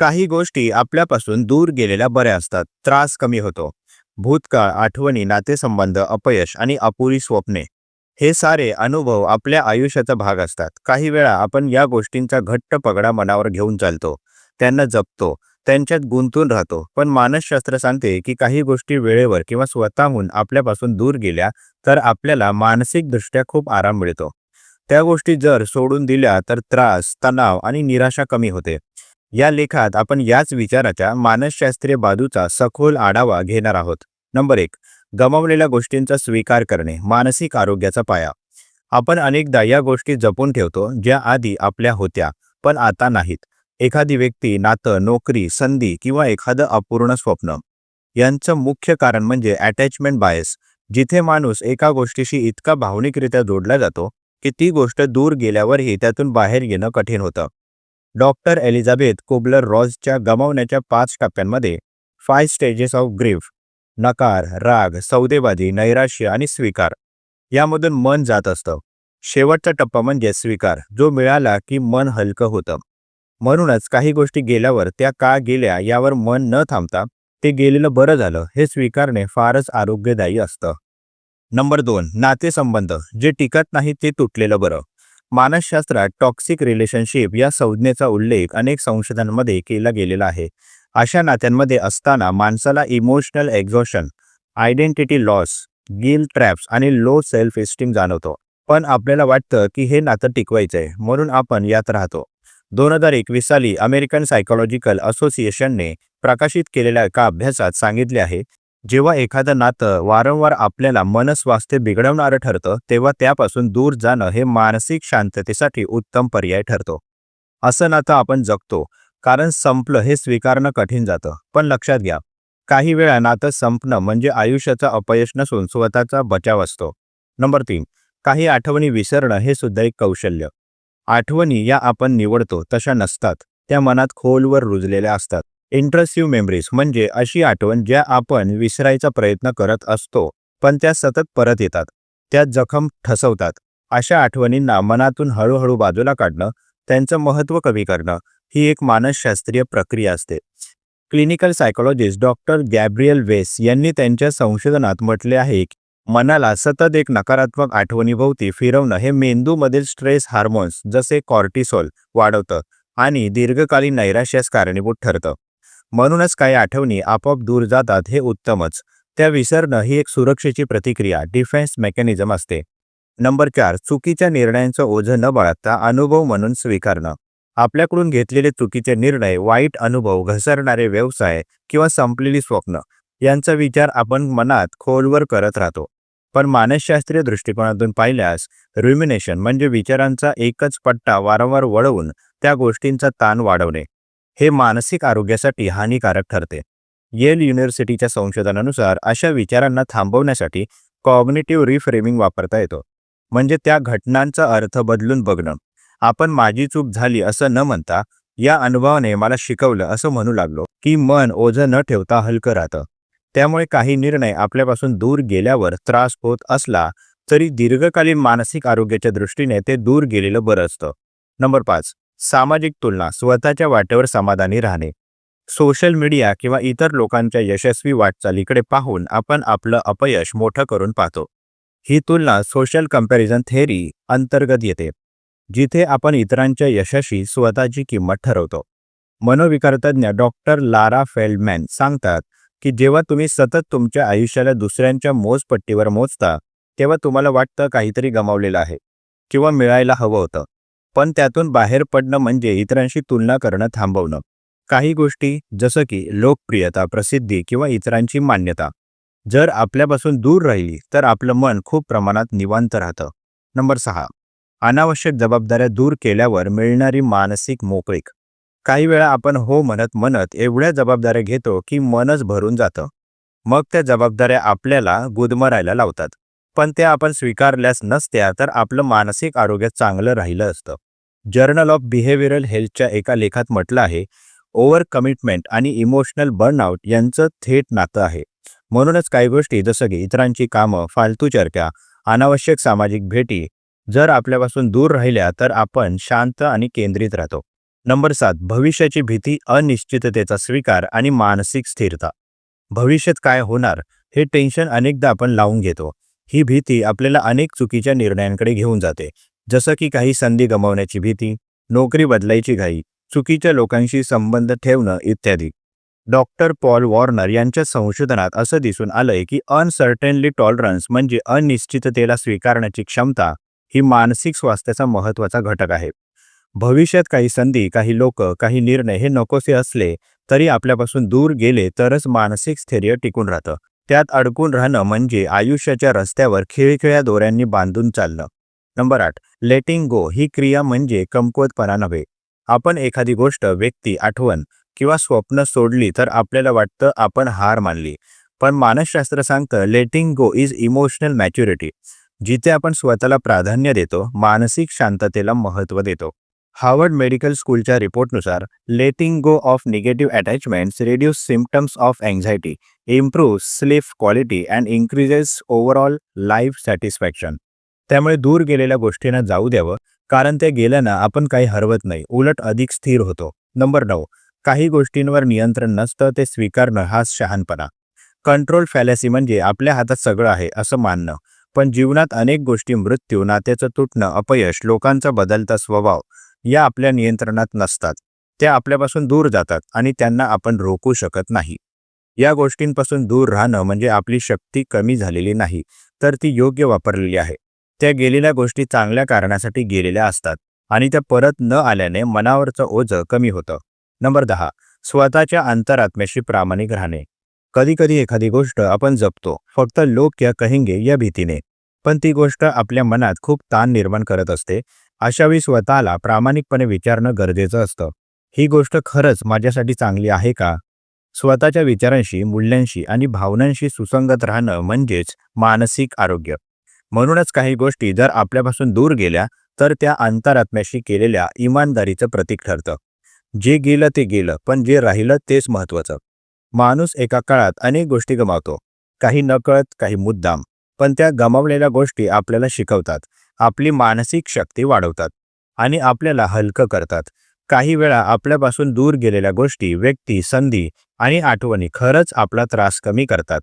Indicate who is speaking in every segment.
Speaker 1: काही गोष्टी आपल्यापासून दूर गेलेल्या बऱ्या असतात. त्रास कमी होतो. भूतकाळ आठवणी नातेसंबंध अपयश आणि अपुरी स्वप्ने. हे सारे अनुभव आपल्या आयुष्याचा भाग असतात. काही वेळा आपण या गोष्टींचा घट्ट पगडा मनावर घेऊन चालतो. त्यांना जपतो. त्यांच्यात गुंतून राहतो. पण मानसशास्त्र सांगते की काही गोष्टी वेळेवर किंवा स्वतःहून आपल्यापासून दूर गेल्या तर आपल्याला मानसिकदृष्ट्या खूप आराम मिळतो. त्या गोष्टी जर सोडून दिल्या तर त्रास तणाव आणि निराशा कमी होते. या लेखात आपण याच विचाराच्या मानसशास्त्रीय बाजूचा सखोल आढावा घेणार आहोत. नंबर एक गमावलेल्या गोष्टींचा स्वीकार करणे मानसिक आरोग्याचा पाया. आपण अनेकदा या गोष्टी जपून ठेवतो ज्या आधी आपल्या होत्या पण आता नाहीत. एखादी व्यक्ती नातं नोकरी संधी किंवा एखादं अपूर्ण स्वप्न. यांचं मुख्य कारण म्हणजे अटॅचमेंट बायस जिथे माणूस एका गोष्टीशी इतका भावनिकरित्या जोडला जातो की ती गोष्ट दूर गेल्यावरही त्यातून बाहेर येणं कठीण होतं. डॉक्टर एलिझाबेथ कोबलर रॉजच्या गमावण्याच्या पाच टप्प्यांमध्ये फाय स्टेजेस ऑफ ग्रीफ नकार राग सौदेबाजी नैराश्य आणि स्वीकार यामधून मन जात असतं. शेवटचा टप्पा म्हणजे स्वीकार जो मिळाला की मन हलकं होतं. म्हणूनच काही गोष्टी गेल्यावर त्या का गेल्या यावर मन न थांबता ते गेलेलं बरं झालं हे स्वीकारणे फारच आरोग्यदायी असतं. नंबर दोन नातेसंबंध जे टिकत नाही ते तुटलेलं बरं. मानसशास्त्रात टॉक्सिक रिलेशनशिप या संज्ञेचा उल्लेख अनेक संशोधनांमध्ये केला गेलेला आहे. अशा नात्यांमध्ये असताना माणसाला emotional exhaustion identity loss guilt traps आणि लो सेल्फ इस्टीम जाणवतो. पण आपल्याला वाटतं की हे नातं टिकवायचंय म्हणून आपण यात राहतो. दोन हजार एकवीस साली अमेरिकन सायकोलॉजिकल असोसिएशनने प्रकाशित केलेल्या एका अभ्यासात सांगितले आहे जेव्हा एखादं नातं वारंवार आपल्याला मनस्वास्थ्य बिघडवणारं ठरतं तेव्हा त्यापासून दूर जाणं हे मानसिक शांततेसाठी उत्तम पर्याय ठरतो. असं नातं आपण जगतो कारण संपलं हे स्वीकारणं कठीण जातं. पण लक्षात घ्या काही वेळा नातं संपणं म्हणजे आयुष्याचं अपयश नसून स्वतःचा बचाव असतो. नंबर तीन काही आठवणी विसरणं हे सुद्धा एक कौशल्य. आठवणी या आपण निवडतो तशा नसतात त्या मनात खोलवर रुजलेल्या असतात. इंट्रेसिव्ह मेमरीज म्हणजे अशी आठवण ज्या आपण विसरायचा प्रयत्न करत असतो पण त्या सतत परत येतात. त्या जखम ठसवतात. अशा आठवणींना मनातून हळूहळू बाजूला काढणं त्यांचं महत्त्व कमी करणं ही एक मानसशास्त्रीय प्रक्रिया असते. क्लिनिकल सायकोलॉजिस्ट डॉक्टर गॅब्रियल वेस यांनी त्यांच्या संशोधनात म्हटले आहे की मनाला सतत एक नकारात्मक आठवणीभोवती फिरवणं हे मेंदूमधील स्ट्रेस हार्मोन्स जसे कॉर्टिसोल वाढवतं आणि दीर्घकालीन नैराश्यास कारणीभूत ठरतं. म्हणूनच काही आठवणी आपोआप दूर जातात हे उत्तमच. त्या विसरणं ही एक सुरक्षेची प्रतिक्रिया डिफेन्स मेकॅनिझम असते. नंबर चार चुकीच्या निर्णयांचं ओझं न बाळगता अनुभव म्हणून स्वीकारणं. आपल्याकडून घेतलेले चुकीचे निर्णय वाईट अनुभव घसरणारे व्यवसाय किंवा संपलेली स्वप्न यांचा विचार आपण मनात खोलवर करत राहतो. पण मानसशास्त्रीय दृष्टिकोनातून पाहिल्यास रुमिनेशन म्हणजे विचारांचा एकच पट्टा वारंवार वळवून त्या गोष्टींचा ताण वाढवणे. हे मानसिक आरोग्यासाठी हानिकारक ठरते. येल युनिव्हर्सिटीच्या संशोधनानुसार अशा विचारांना थांबवण्यासाठी कॉग्नेटिव्ह रिफ्रेमिंग वापरता येतो. म्हणजे त्या घटनांचा अर्थ बदलून बघणं. आपण माझी चूक झाली असं न म्हणता या अनुभवाने मला शिकवलं असं म्हणू लागलो की मन ओझं न ठेवता हलकं राहतं. त्यामुळे काही निर्णय आपल्यापासून दूर गेल्यावर त्रास होत असला तरी दीर्घकालीन मानसिक आरोग्याच्या दृष्टीने ते दूर गेलेलं बरं असतं. नंबर पाच. सामाजिक तुलना स्वतःच्या वाटेवर समाधानी राहणे. सोशल मीडिया किंवा इतर लोकांच्या यशस्वी वाटचालीकडे पाहून आपण आपलं अपयश मोठं करून पाहतो. ही तुलना सोशल कंपॅरिझन थेअरी अंतर्गत येते जिथे आपण इतरांच्या यशाशी स्वतःची किंमत ठरवतो. मनोविकारतज्ञ डॉक्टर लारा फेल्डमॅन सांगतात की जेव्हा तुम्ही सतत तुमच्या आयुष्याला दुसऱ्यांच्या मोजपट्टीवर मोजता तेव्हा तुम्हाला वाटतं काहीतरी गमावलेलं आहे किंवा मिळायला हवं होतं. पण त्यातून बाहेर पडणं म्हणजे इतरांशी तुलना करणं थांबवणं. काही गोष्टी जसं की लोकप्रियता प्रसिद्धी किंवा इतरांची मान्यता. जर आपल्यापासून दूर राहिली तर आपलं मन खूप प्रमाणात निवांत राहतं. नंबर सहा. अनावश्यक जबाबदाऱ्या दूर केल्यावर मिळणारी मानसिक मोकळीक. काही वेळा आपण हो म्हणत म्हणत एवढ्या जबाबदाऱ्या घेतो की मनच भरून जातं. मग त्या जबाबदाऱ्या आपल्याला गुदमरायला लावतात. पण त्या आपण स्वीकारल्यास नसत्या तर आपलं मानसिक आरोग्य चांगलं राहिलं असतं. जर्नल ऑफ बिहेवियरल हेल्थच्या एका लेखात म्हटलं आहे ओव्हर कमिटमेंट आणि इमोशनल बर्नआउट यांचं थेट नातं आहे. म्हणूनच काही गोष्टी जसं की इतरांची कामं फालतू चर्चा अनावश्यक सामाजिक भेटी जर आपल्यापासून दूर राहिल्या तर आपण शांत आणि केंद्रित राहतो. नंबर सात भविष्याची भीती अनिश्चिततेचा स्वीकार आणि मानसिक स्थिरता. भविष्यात काय होणार हे टेन्शन अनेकदा आपण लावून घेतो. ही भीती आपल्याला अनेक चुकीच्या निर्णयांकडे घेऊन जाते. जसं की काही संधी गमावण्याची भीती नोकरी बदलायची घाई चुकीच्या लोकांशी संबंध ठेवणं इत्यादी. डॉक्टर पॉल वॉर्नर यांच्या संशोधनात असं दिसून आलंय की अनसर्टेनली टॉलरन्स म्हणजे अनिश्चिततेला स्वीकारण्याची क्षमता ही मानसिक स्वास्थ्याचा महत्त्वाचा घटक आहे. भविष्यात काही संधी काही लोक काही निर्णय हे नकोसे असले तरी आपल्यापासून दूर गेले तरच मानसिक स्थैर्य टिकून राहतं. त्यात अडकून राहणं म्हणजे आयुष्याच्या रस्त्यावर खिळखिळ्या दोऱ्यांनी बांधून चालणं. नंबर आठ लेटिंग गो ही क्रिया म्हणजे कमकुवतपणा नव्हे. आपण एखादी गोष्ट व्यक्ती आठवण किंवा स्वप्न सोडली तर आपल्याला वाटतं आपण हार मानली. पण मानसशास्त्र सांगतं letting go is emotional maturity जिथे आपण स्वतःला प्राधान्य देतो मानसिक शांततेला महत्त्व देतो. हार्वर्ड मेडिकल स्कूलच्या रिपोर्टनुसार letting go of negative attachments reduce symptoms of anxiety improve sleep quality and increases overall life satisfaction त्यामुळे दूर गेलेल्या गोष्टींना जाऊ द्यावं कारण त्या गेल्यानं आपण काही हरवत नाही उलट अधिक स्थिर होतो. नंबर नऊ काही गोष्टींवर नियंत्रण नसतं ते स्वीकारणं हा शहाणपणा. कंट्रोल फॅलॅसी म्हणजे आपल्या हातात सगळं आहे असं मानणं. पण जीवनात अनेक गोष्टी मृत्यू नात्याचं तुटणं अपयश लोकांचा बदलता स्वभाव या आपल्या नियंत्रणात नसतात. त्या आपल्यापासून दूर जातात आणि त्यांना आपण रोखू शकत नाही. या गोष्टींपासून दूर राहणं म्हणजे आपली शक्ती कमी झालेली नाही तर ती योग्य वापरलेली आहे. त्या गेलेल्या गोष्टी चांगल्या कारणासाठी गेलेल्या असतात आणि त्या परत न आल्याने मनावरचं ओझं कमी होतं. नंबर दहा. स्वतःच्या अंतरात्म्याशी प्रामाणिक राहणे. कधीकधी एखादी गोष्ट आपण जपतो फक्त लोक या कहेंगे या भीतीने. पण ती गोष्ट आपल्या मनात खूप ताण निर्माण करत असते अशावेळी स्वतःला प्रामाणिकपणे विचारणं गरजेचं असतं. ही गोष्ट खरंच माझ्यासाठी चांगली आहे का? स्वतःच्या विचारांशी मूल्यांशी आणि भावनांशी सुसंगत राहणं म्हणजेच मानसिक आरोग्य. म्हणूनच काही गोष्टी जर आपल्यापासून दूर गेल्या तर त्या अंतरात्म्याशी केलेल्या इमानदारीचं प्रतीक ठरतं. जे गेलं ते गेलं पण जे राहिलं तेच महत्त्वाचं. माणूस एका काळात अनेक गोष्टी गमावतो. काही नकळत काही मुद्दाम. पण त्या गमावलेल्या गोष्टी आपल्याला शिकवतात. आपली मानसिक शक्ती वाढवतात आणि आपल्याला हलकं करतात. काही वेळा आपल्यापासून दूर गेलेल्या गोष्टी व्यक्ती संधी आणि आठवणी खरंच आपला त्रास कमी करतात.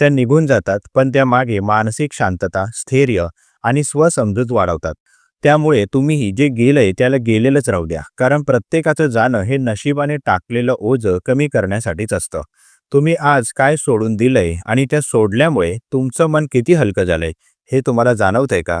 Speaker 1: त्या निघून जातात पण त्या मागे मानसिक शांतता स्थैर्य आणि स्वसमजूत वाढवतात. त्यामुळे तुम्हीही जे गेलंय त्याला गेलेलंच राहू द्या कारण प्रत्येकाचं जाणं हे नशिबाने टाकलेलं ओझं कमी करण्यासाठीच असतं. तुम्ही आज काय सोडून दिलंय आणि त्या सोडल्यामुळे तुमचं मन किती हलकं झालंय हे तुम्हाला जाणवतंय का?